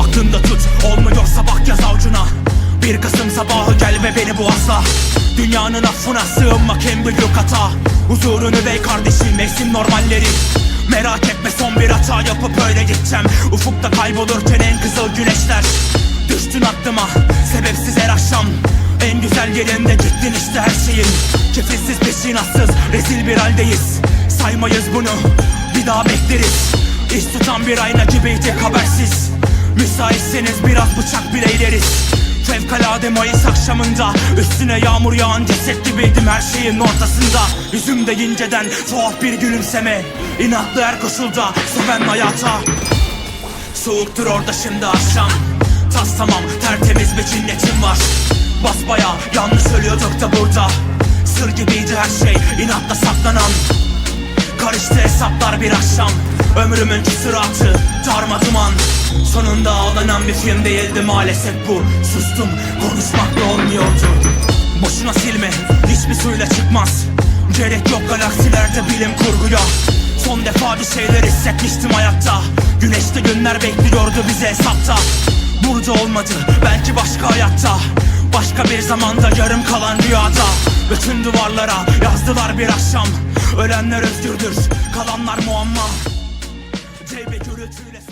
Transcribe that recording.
Aklında tut olmuyorsa bak yaz avcuna Bir Kasım sabahı gel ve beni boğazla Dünyanın affına sığınmak en büyük hata Huzurunu ve kardeşim mevsim normalleri. Merak etme son bir hata yapıp öyle gideceğim. Ufukta kaybolurken en kızıl güneşler. Düştün aklıma sebepsiz her akşam. En güzel yerinde gittin işte her şeyin. Kefilsiz peşinatsız rezil bir haldeyiz. Saymayız bunu bir daha bekleriz. İş tutan bir ayna gibiydik habersiz. Müsaitseniz biraz bıçak bile ileriz. Fevkalade Mayıs akşamında Üstüne yağmur yağan ceset gibiydim her şeyin ortasında. Yüzümde inceden tuhaf bir gülümseme. İnatlı her koşulda seven hayata. Soğuktur orada şimdi akşam. Tas tamam tertemiz bir cinnetim var. Basbaya yanlış ölüyorduk da burada. Sır gibiydi her şey inatla saklanan. Karıştı hesaplar bir akşam Ömrümün küsuratı darma duman. Sonunda ağlanan bir film değildi maalesef bu. Sustum konuşmakla olmuyordu. Boşuna silme hiçbir suyla çıkmaz. Gerek yok galaksilerde bilim kurguya. Son defa bir şeyler hissetmiştim hayatta. Güneşte günler bekliyordu bize hesapta. Burada olmadı belki başka hayatta. Başka bir zamanda yarım kalan rüyada. Bütün duvarlara yazdılar bir akşam. Ölenler özgürdür kalanlar muamma the truth.